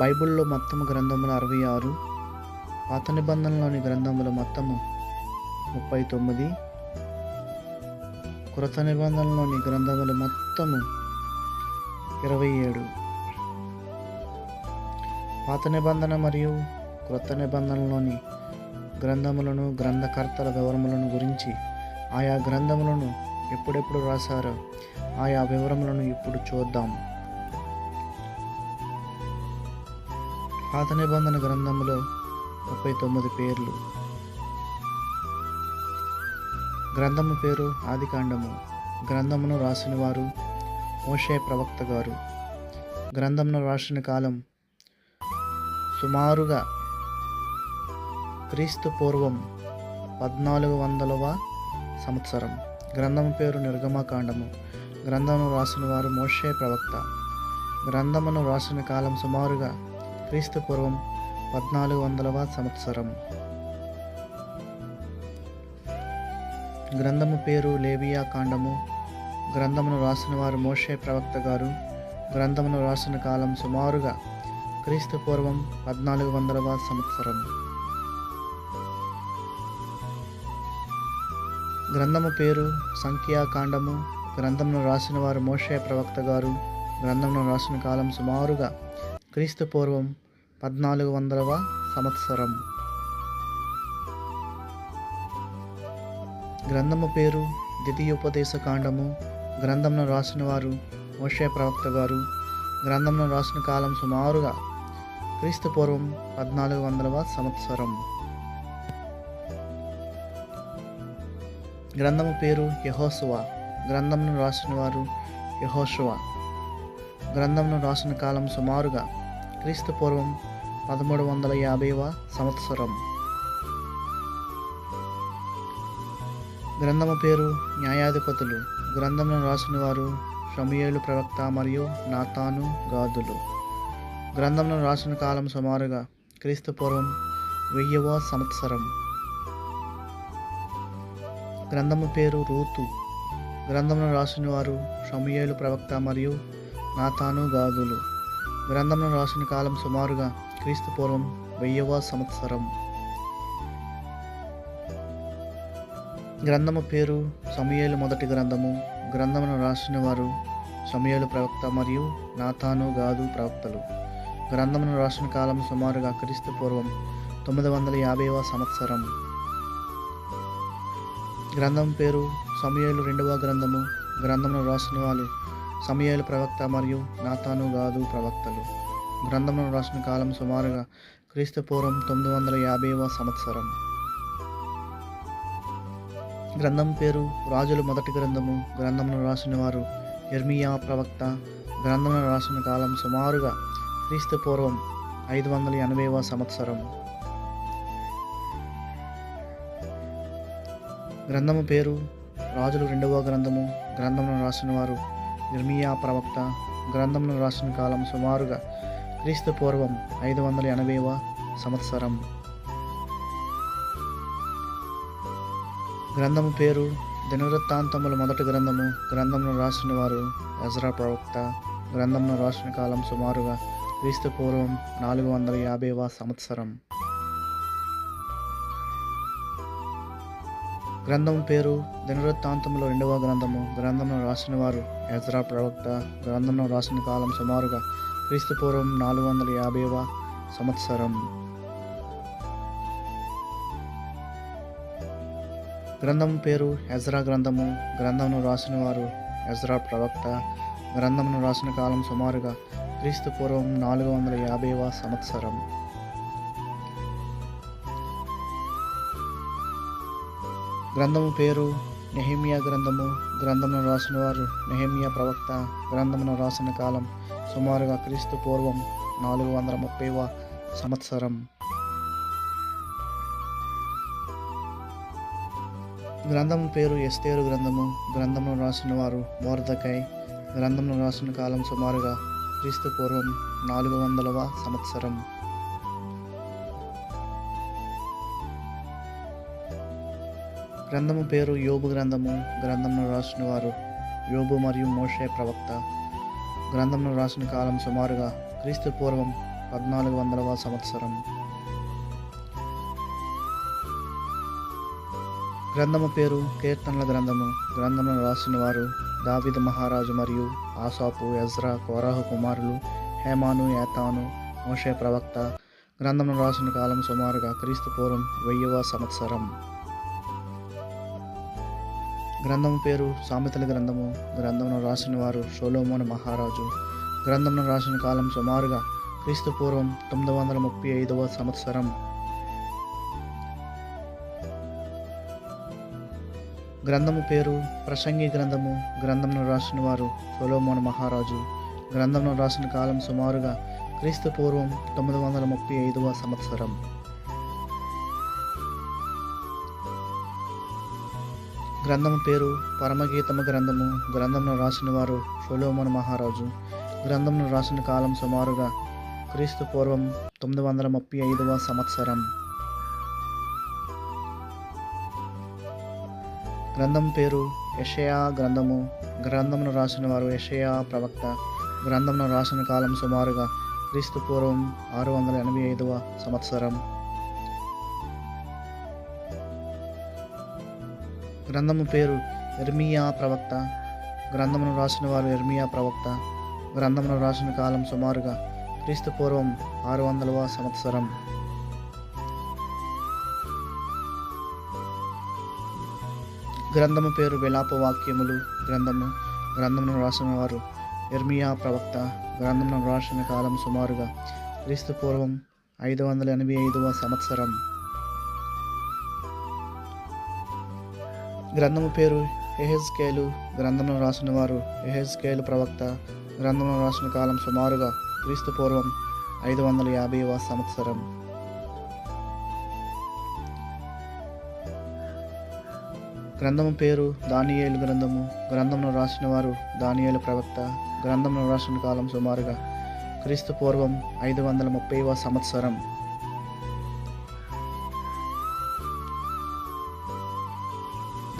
బైబిల్లో మొత్తము గ్రంథములు అరవై ఆరు పాత నిబంధనలోని గ్రంథములు మొత్తము ముప్పై తొమ్మిది కృత నిబంధనలోని గ్రంథములు మొత్తము ఇరవై ఏడు. పాత నిబంధన మరియు క్రొత్త నిబంధనలోని గ్రంథములను గ్రంథకర్తల వివరములను గురించి ఆయా గ్రంథములను ఎప్పుడెప్పుడు రాశారో ఆయా వివరములను ఇప్పుడు చూద్దాం. పాత నిబంధన గ్రంథములో ముప్పై తొమ్మిది పేర్లు. గ్రంథము పేరు ఆదికాండము. గ్రంథమును రాసిన వారు మోషే ప్రవక్త గారు. గ్రంథమును రాసిన కాలం సుమారుగా క్రీస్తు పూర్వం పద్నాలుగు వందలవ సంవత్సరం. గ్రంథము పేరు నిర్గమకాండము గ్రంథమును రాసిన వారు మోషే ప్రవక్త. గ్రంథమును రాసిన కాలం సుమారుగా క్రీస్తు పూర్వం పద్నాలుగు వందలవ సంవత్సరం. గ్రంథము పేరు లేవియా కాండము. గ్రంథమును రాసిన వారు మోషే ప్రవక్త గారు. గ్రంథమును రాసిన కాలం సుమారుగా క్రీస్తు పూర్వం పద్నాలుగు వందలవ సంవత్సరం. గ్రంథము పేరు సంఖ్యాకాండము గ్రంథమును రాసిన వారు మోషే ప్రవక్త గారు. గ్రంథమును రాసిన కాలం సుమారుగా క్రీస్తు పూర్వం పద్నాలుగు వందలవ సంవత్సరం. గ్రంథము పేరు ద్వితీయోపదేశ కాండము. గ్రంథమును రాసిన వారు మోషే ప్రవక్త గారు. గ్రంథమును రాసిన కాలం సుమారుగా క్రీస్తు పూర్వం పద్నాలుగు వందలవ సంవత్సరం. గ్రంథము పేరు యహోసువ గ్రంథమును రాసిన వారు యహోషువ. గ్రంథమును రాసిన కాలం సుమారుగా క్రీస్తు పూర్వం పదమూడు వందల యాభైవ సంవత్సరం. గ్రంథము పేరు న్యాయాధిపతులు. గ్రంథంలో రాసిన వారు షమియేలు ప్రవక్త మరియు నాతాను గాదులు. గ్రంథంలో రాసిన కాలం సుమారుగా క్రీస్తు పూర్వం వెయ్యవ సంవత్సరం. గ్రంథము పేరు రూతు. గ్రంథంలో రాసిన వారు షమియేలు ప్రవక్త మరియు నాతాను గాదులు. గ్రంథంలో రాసిన కాలం సుమారుగా క్రీస్తు పూర్వం వెయ్యవ సంవత్సరం. గ్రంథము పేరు సమయలు మొదటి గ్రంథము. గ్రంథమును రాసిన వారు సమయలు ప్రవక్త మరియు నాతాను గాదు ప్రవక్తలు. గ్రంథమును రాసిన కాలం సుమారుగా క్రీస్తు పూర్వం తొమ్మిది వందల యాభైవ సంవత్సరం. గ్రంథం పేరు సమయలు రెండవ గ్రంథము. గ్రంథమును రాసిన వాళ్ళు సమయాలు ప్రవక్త మరియు నాతాను గాదు ప్రవక్తలు. గ్రంథమును రాసిన కాలం సుమారుగా క్రీస్తుపూర్వం తొమ్మిది వందల యాభైవ సంవత్సరం. గ్రంథం పేరు రాజుల మొదటి గ్రంథము. గ్రంథమును రాసిన వారు ఎర్మియా ప్రవక్త. గ్రంథమును రాసిన కాలం సుమారుగా క్రీస్తుపూర్వం ఐదు వందల ఎనభైవ సంవత్సరం. గ్రంథము పేరు రాజులు రెండవ గ్రంథము. గ్రంథమును రాసిన వారు నిర్మియా ప్రవక్త గ్రంథమును రాసిన కాలం సుమారుగా క్రీస్తు పూర్వం ఐదు వందల ఎనభైవ సంవత్సరం. గ్రంథము పేరు దినవృత్తాంతముల మొదటి గ్రంథము గ్రంథంలో రాసిన వారు ఎజరా ప్రవక్త. గ్రంథంలో రాసిన కాలం సుమారుగా క్రీస్తు పూర్వం నాలుగు వందల యాభైవ సంవత్సరం. గ్రంథం పేరు దినవృత్తాంతంలో రెండవ గ్రంథము. గ్రంథంలో రాసిన వారు ఎజ్రా ప్రవక్త. గ్రంథంలో రాసిన కాలం సుమారుగా క్రీస్తు పూర్వం నాలుగు వందల యాభైవ సంవత్సరం. గ్రంథం పేరు ఎజ్రా గ్రంథము. గ్రంథంను రాసిన వారు ఎజ్రా ప్రవక్త. గ్రంథమును రాసిన కాలం సుమారుగా క్రీస్తు పూర్వం నాలుగు వందల యాభైవ సంవత్సరం. గ్రంథము పేరు నెహమియా గ్రంథము. గ్రంథమును రాసిన వారు నెహమియా ప్రవక్త. గ్రంథమును రాసిన కాలం సుమారుగా క్రీస్తు పూర్వం నాలుగు వందల ముప్పైవ సంవత్సరం. గ్రంథం పేరు ఎస్తేరు గ్రంథము. గ్రంథమును రాసిన వారు మోర్దకై. గ్రంథమును రాసిన కాలం సుమారుగా క్రీస్తు పూర్వం నాలుగు వందలవ సంవత్సరం. గ్రంథము పేరు యోబు గ్రంథము. గ్రంథమును రాసిన వారు యోబు మరియు మోషే ప్రవక్త. గ్రంథమును రాసిన కాలం సుమారుగా క్రీస్తు పూర్వం పద్నాలుగు వందలవ సంవత్సరం. గ్రంథము పేరు కీర్తనల గ్రంథము. గ్రంథమును రాసిన వారు దావిద మహారాజు మరియు ఆసాపు ఎజ్రా కోరాహు కుమారులు హేమాను ఏతాను మోషే ప్రవక్త. గ్రంథమును రాసిన కాలం సుమారుగా క్రీస్తు పూర్వం వెయ్యవ సంవత్సరం. గ్రంథము పేరు సామెతల గ్రంథము. గ్రంథమును రాసిన వారు షోలోమోన మహారాజు. గ్రంథమును రాసిన కాలం సుమారుగా క్రీస్తు పూర్వం తొమ్మిది వందల ముప్పై ఐదవ సంవత్సరం. గ్రంథము పేరు ప్రసంగి గ్రంథము. గ్రంథమును రాసిన వారు సొలోమోను మహారాజు. గ్రంథమును రాసిన కాలం సుమారుగా క్రీస్తు పూర్వం తొమ్మిది వందల ముప్పై ఐదవ సంవత్సరం. గ్రంథము పేరు పరమగీతము గ్రంథము. గ్రంథమును రాసిన వారు సొలోమోను మహారాజు. గ్రంథమును రాసిన కాలం సుమారుగా క్రీస్తు పూర్వం తొమ్మిది వందల ముప్పై ఐదవ సంవత్సరం. గ్రంథం పేరు యషయా గ్రంథము. గ్రంథమును రాసిన వారు యషయా ప్రవక్త. గ్రంథమును రాసిన కాలం సుమారుగా క్రీస్తు పూర్వం ఆరు వందల ఎనభై ఐదవ సంవత్సరం. గ్రంథము పేరు ఎర్మియా ప్రవక్త. గ్రంథమును రాసిన వారు ఎర్మియా ప్రవక్త. గ్రంథమును రాసిన కాలం సుమారుగా క్రీస్తు పూర్వం ఆరు వందలవ సంవత్సరం. గ్రంథము పేరు విలాప వాక్యములు గ్రంథము. గ్రంథమును రాసిన వారు ఎర్మియా ప్రవక్త. గ్రంథమును రాసిన కాలం సుమారుగా క్రీస్తు పూర్వం ఐదు వందల ఎనభై ఐదవ సంవత్సరం. గ్రంథము పేరు ఎహెజ్కేలు గ్రంథంలో రాసిన వారు ఎహెజ్కేలు ప్రవక్త గ్రంథంలో రాసిన కాలం సుమారుగా క్రీస్తు పూర్వం ఐదు వందల యాభైవ సంవత్సరం. గ్రంథము పేరు దానియేలు గ్రంథము గ్రంథమును రాసిన వారు దానియేలు ప్రవక్త గ్రంథంలో రాసిన కాలం సుమారుగా క్రీస్తు పూర్వం ఐదు వందల ముప్పైవ సంవత్సరం.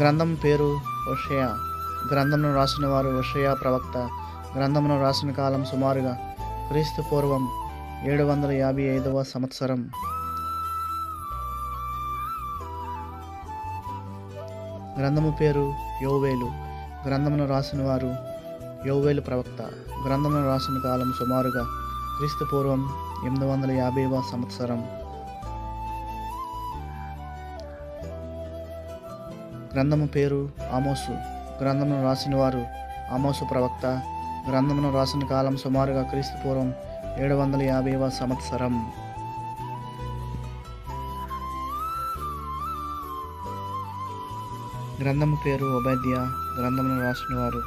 గ్రంథం పేరు ఒషయ. గ్రంథమును రాసిన వారు ఒషయ ప్రవక్త. గ్రంథమును రాసిన కాలం సుమారుగా క్రీస్తు పూర్వం ఏడు వందల యాభై ఐదవ సంవత్సరం. గ్రంథము పేరు యోవేలు. గ్రంథమును రాసిన వారు యోవేలు ప్రవక్త. గ్రంథమును రాసిన కాలం సుమారుగా క్రీస్తు పూర్వం ఎనిమిది వందల యాభైవ సంవత్సరం. గ్రంథము పేరు ఆమోసు. గ్రంథమును రాసిన వారు ఆమోసు ప్రవక్త. గ్రంథమును రాసిన కాలం సుమారుగా క్రీస్తు పూర్వం ఏడు వందల యాభైవ సంవత్సరం. గ్రంథము పేరు ఉబేద్య గ్రంథమును రాసిన వారు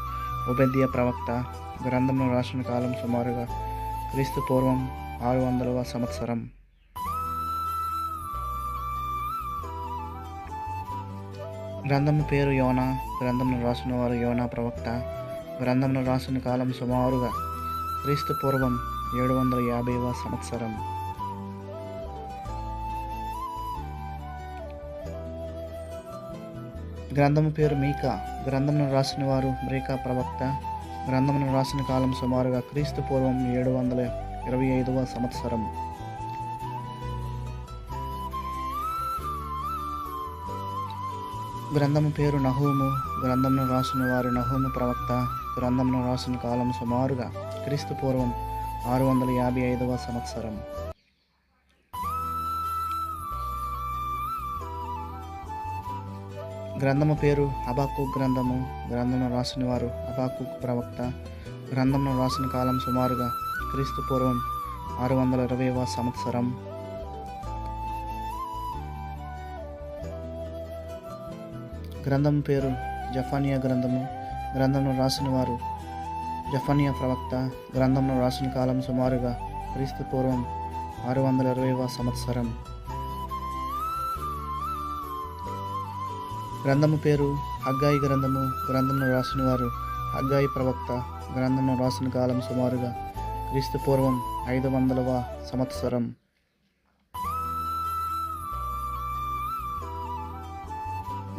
ఉబేద్య ప్రవక్త. గ్రంథమును రాసిన కాలం సుమారుగా క్రీస్తు పూర్వం ఆరు వందలవ సంవత్సరం. గ్రంథము పేరు యోనా గ్రంథమును రాసిన వారు యోనా ప్రవక్త. గ్రంథమును రాసిన కాలం సుమారుగా క్రీస్తు పూర్వం ఏడు వందల యాభైవ సంవత్సరం. గ్రంథము పేరు మీకా గ్రంథమును రాసిన వారు మ్రీకా ప్రవక్త. గ్రంథమును రాసిన కాలం సుమారుగా క్రీస్తు పూర్వం ఏడు వందల ఇరవై ఐదవ సంవత్సరం. గ్రంథము పేరు నహూము గ్రంథంను రాసిన వారు నహూము ప్రవక్త గ్రంథంను రాసిన కాలం సుమారుగా క్రీస్తు పూర్వం ఆరు వందల యాభై ఐదవ సంవత్సరం. గ్రంథము పేరు అబాకు గ్రంథము గ్రంథమును రాసిన వారు అబాకు ప్రవక్త గ్రంథంను రాసిన కాలం సుమారుగా క్రీస్తు పూర్వం ఆరు వందల ఇరవైవ సంవత్సరం. గ్రంథం పేరు జఫానియా గ్రంథము. గ్రంథమును రాసిన వారు జఫానియా ప్రవక్త గ్రంథమును రాసిన కాలం సుమారుగా క్రీస్తు పూర్వం ఆరు వందల ఇరవైవ సంవత్సరం. గ్రంథము పేరు హగ్గాయి గ్రంథము. గ్రంథమును రాసిన వారు హగ్గాయి ప్రవక్త గ్రంథంలో రాసిన కాలం సుమారుగా క్రీస్తు పూర్వం ఐదు వందలవ సంవత్సరం.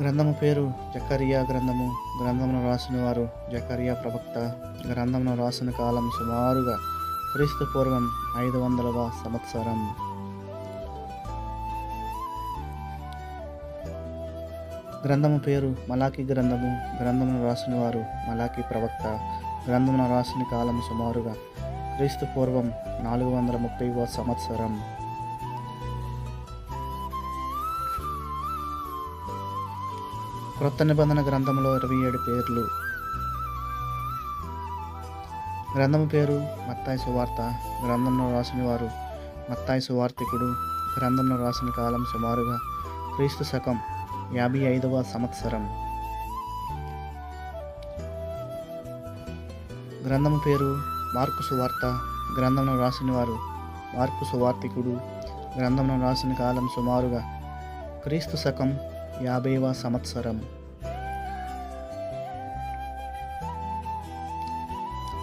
గ్రంథము పేరు జకరియా గ్రంథము. గ్రంథమును రాసిన వారు జకరియా ప్రవక్త. గ్రంథమును రాసిన కాలం సుమారుగా క్రీస్తు పూర్వం ఐదు వందలవ సంవత్సరం. గ్రంథము పేరు మలాకి గ్రంథము. గ్రంథమును రాసిన వారు మలాకి ప్రవక్త. గ్రంథమును రాసిన కాలం సుమారుగా క్రీస్తు పూర్వం నాలుగు వందల ముప్పైవ సంవత్సరం. క్రొత్త నిబంధన గ్రంథంలో ఇరవై ఏడు పేర్లు. గ్రంథము పేరు మత్తాయి సువార్త. గ్రంథంలో రాసిన వారు మత్తాయి సువార్తికుడు గ్రంథంలో రాసిన కాలం సుమారుగా క్రీస్తు శకం యాభై ఐదవ సంవత్సరం. గ్రంథము పేరు మార్కు సువార్త. గ్రంథంలో రాసిన వారు మార్కు సువార్తికుడు గ్రంథంలో రాసిన కాలం సుమారుగా క్రీస్తు శకం యాభైవ సంవత్సరం.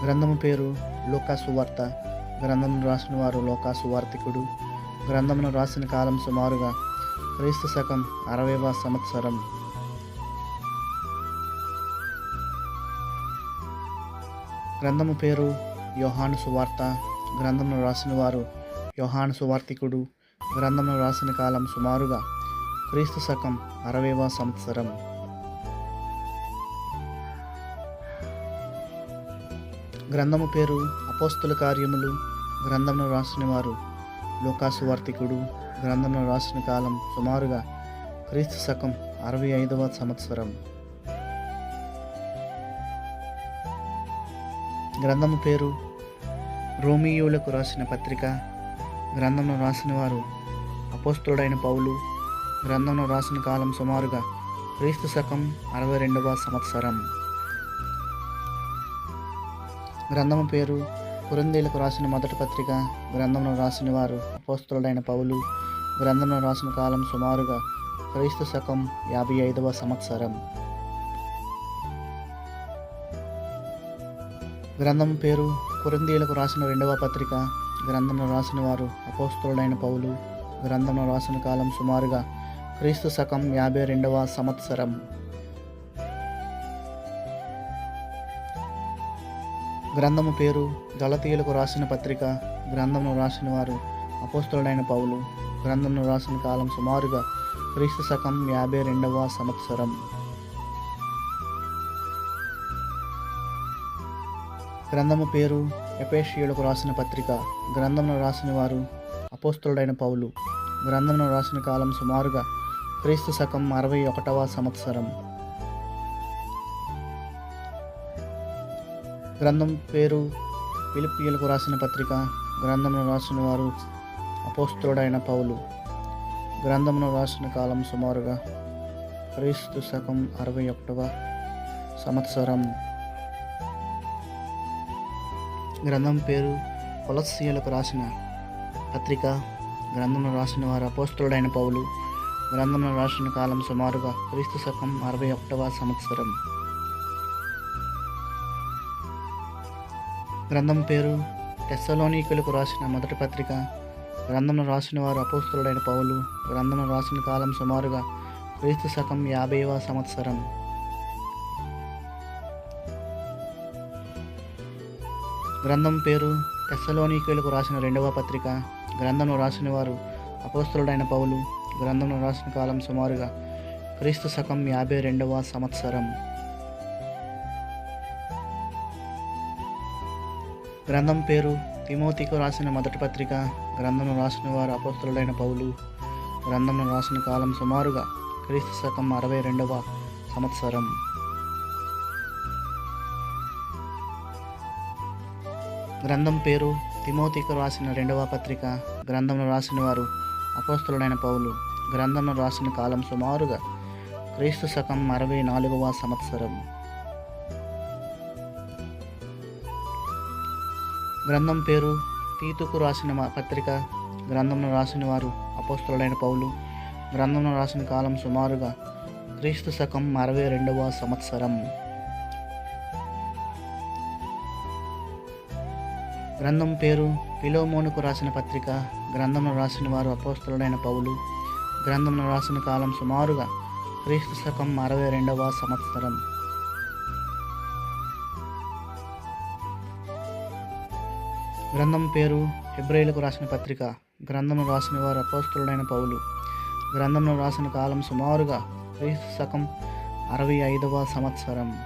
గ్రంథము పేరు లోకాసువార్త. వార్త గ్రంథమును రాసిన వారు లోకాసువార్తికుడు గ్రంథమును రాసిన కాలం సుమారుగా క్రీస్తు శకం అరవైవ సంవత్సరం. గ్రంథము పేరు యోహాను సువార్త. గ్రంథమును రాసిన వారు యోహాను సువార్తికుడు గ్రంథమును రాసిన కాలం సుమారుగా క్రీస్తు శకం అరవైవ సంవత్సరం. గ్రంథము పేరు అపోస్తుల కార్యములు. గ్రంథమును రాసిన వారు లోకాసు వార్తికుడు గ్రంథమును రాసిన కాలం సుమారుగా క్రీస్తు శకం అరవై ఐదవ సంవత్సరం. గ్రంథము పేరు రోమియోలకు రాసిన పత్రిక. గ్రంథమును రాసిన వారు అపోస్తుడైన పౌలు. గ్రంథంలో రాసిన కాలం సుమారుగా క్రీస్తు శకం అరవై రెండవ సంవత్సరం. గ్రంథము పేరు కురందీలకు రాసిన మొదటి పత్రిక గ్రంథంలో రాసిన వారు అపోస్తులైన పౌలు గ్రంథంలో రాసిన కాలం సుమారుగా క్రీస్తు శకం యాభై ఐదవ సంవత్సరం. గ్రంథం పేరు కురందీలకు రాసిన రెండవ పత్రిక గ్రంథంలో రాసిన వారు అపోస్తులైన పౌలు గ్రంథంలో రాసిన కాలం సుమారుగా క్రీస్తు శకం యాభై రెండవ సంవత్సరం. గ్రంథము పేరు గలతీయులకు రాసిన పత్రిక గ్రంథమును రాసిన వారు అపోస్తుడైన పౌలు. గ్రంథమును రాసిన కాలం సుమారుగా క్రీస్తు శకం యాభై రెండవ సంవత్సరం. గ్రంథము పేరు ఎపేషియులకు రాసిన పత్రిక గ్రంథమును రాసిన వారు అపోస్తుడైన పౌలు. గ్రంథమును రాసిన కాలం సుమారుగా క్రీస్తు శకం అరవై ఒకటవ సంవత్సరం. గ్రంథం పేరు పిలిపియలకు రాసిన పత్రిక. గ్రంథంలో రాసిన వారు అపోస్తుడైన పౌలు. గ్రంథంలో రాసిన కాలం సుమారుగా క్రీస్తు శకం అరవై ఒకటవ సంవత్సరం. గ్రంథం పేరు కొలస్సీయులకు రాసిన పత్రిక. గ్రంథంలో రాసిన వారు అపోస్తుడైన పౌలు. గ్రంథంలో రాసిన కాలం సుమారుగా క్రీస్తు శకం అరవై ఒకటవ సంవత్సరం. గ్రంథం పేరు టెస్సలోనికులకు రాసిన మొదటి పత్రిక. గ్రంథంలో రాసిన వారు అపోస్తులుడైన పౌలు. గ్రంథంలో రాసిన కాలం సుమారుగా క్రీస్తు శకం యాభైవ సంవత్సరం. గ్రంథం పేరు టెస్సలోనికులకు రాసిన రెండవ పత్రిక. గ్రంథంలో రాసిన వారు అపోస్తులుడైన పౌలు. గ్రంథంలో రాసిన కాలం సుమారుగా క్రీస్తు శకం యాభై రెండవ సంవత్సరం. గ్రంథం పేరు తిమోతికు రాసిన మొదటి పత్రిక గ్రంథంలో రాసిన వారు అపోస్తులుడైన పౌలు. గ్రంథంలో రాసిన కాలం సుమారుగా క్రీస్తు శకం అరవై రెండవ సంవత్సరం. గ్రంథం పేరు తిమోతికు రాసిన రెండవ పత్రిక గ్రంథంలో రాసిన వారు అపోస్తులైన పౌలు. గ్రంథము రాసిన కాలం సుమారుగా క్రీస్తు శకం అరవై నాలుగవ సంవత్సరం. గ్రంథం పేరు తీతుకు రాసిన పత్రిక. గ్రంథంలో రాసిన వారు అపోస్తులుడైన పౌలు. గ్రంథంలో రాసిన కాలం సుమారుగా క్రీస్తు శకం అరవై రెండవ సంవత్సరం. గ్రంథం పేరు పిలోమోనుకు రాసిన పత్రిక. గ్రంథంలో రాసిన వారు అపోస్తులుడైన పౌలు. గ్రంథంలో రాసిన కాలం సుమారుగా క్రీస్తు శకం అరవై రెండవ సంవత్సరం. గ్రంథం పేరు హెబ్రేలకు రాసిన పత్రిక. గ్రంథమును రాసిన వారు అపోస్తులుడైన పౌలు. గ్రంథంలో రాసిన కాలం సుమారుగా క్రీస్తు శకం అరవై ఐదవ సంవత్సరం.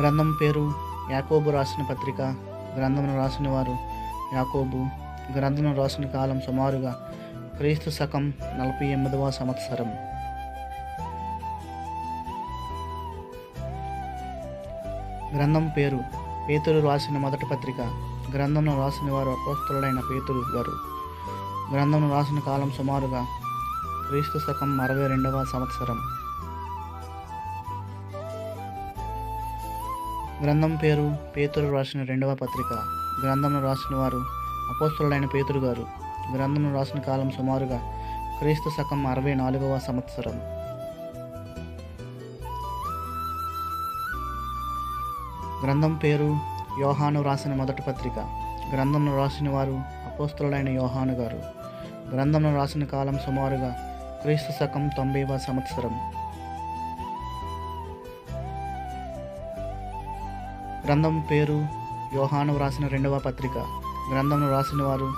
గ్రంథం పేరు యాకోబు రాసిన పత్రిక. గ్రంథమును రాసిన వారు యాకోబు గ్రంథం రాసిన కాలం సుమారుగా క్రీస్తు శకం నలభై ఎనిమిదవ సంవత్సరం. గ్రంథం పేరు పేతురు రాసిన మొదటి పత్రిక. గ్రంథంను రాసిన వారు అపోస్తులుడైన పేతురు గారు. గ్రంథంను రాసిన కాలం సుమారుగా క్రీస్తు శకం అరవై రెండవ సంవత్సరం. గ్రంథం పేరు పేతురు రాసిన రెండవ పత్రిక. గ్రంథంలో రాసిన వారు అపోస్తులైన పేతురు గారు. గ్రంథంను రాసిన కాలం సుమారుగా క్రీస్తు శకం అరవై నాలుగవ సంవత్సరం. గ్రంథం పేరు యోహాను రాసిన మొదటి పత్రిక. గ్రంథంలో రాసిన వారు అపోస్తులైన యోహాను గారు. గ్రంథంలో రాసిన కాలం సుమారుగా క్రీస్తు శకం తొంభైవ సంవత్సరం. గ్రంథం పేరు యోహాను వ్రాసిన రెండవ పత్రిక. గ్రంథంను రాసిన వారు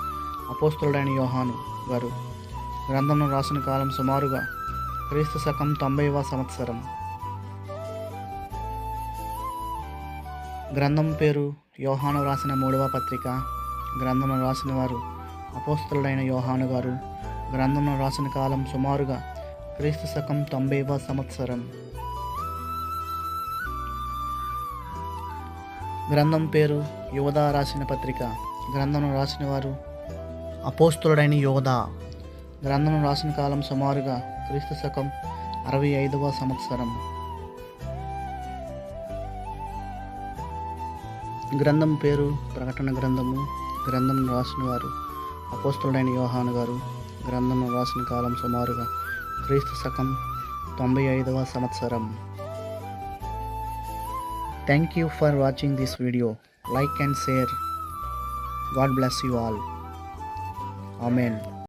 అపోస్తుడైన యోహాను గారు. గ్రంథంను రాసిన కాలం సుమారుగా క్రీస్తు శకం తొంభైవ సంవత్సరం. గ్రంథం పేరు యోహాను రాసిన మూడవ పత్రిక. గ్రంథంను రాసిన వారు అపోస్తుడైన యోహాను గారు. గ్రంథంను రాసిన కాలం సుమారుగా క్రీస్తు శకం తొంభైవ సంవత్సరం. గ్రంథం పేరు యోధా రాసిన పత్రిక. గ్రంథం రాసిన వారు అపోస్తుడైన యోధా. గ్రంథం రాసిన కాలం సుమారుగా క్రీస్తు శకం అరవై ఐదవ సంవత్సరం. గ్రంథం పేరు ప్రకటన గ్రంథము. గ్రంథం రాసిన వారు అపోస్తుడైన యోహాను గారు. గ్రంథం రాసిన కాలం సుమారుగా క్రీస్తు శకం తొంభై ఐదవ సంవత్సరం. Thank you for watching this video. Like and share. God bless you all. Amen.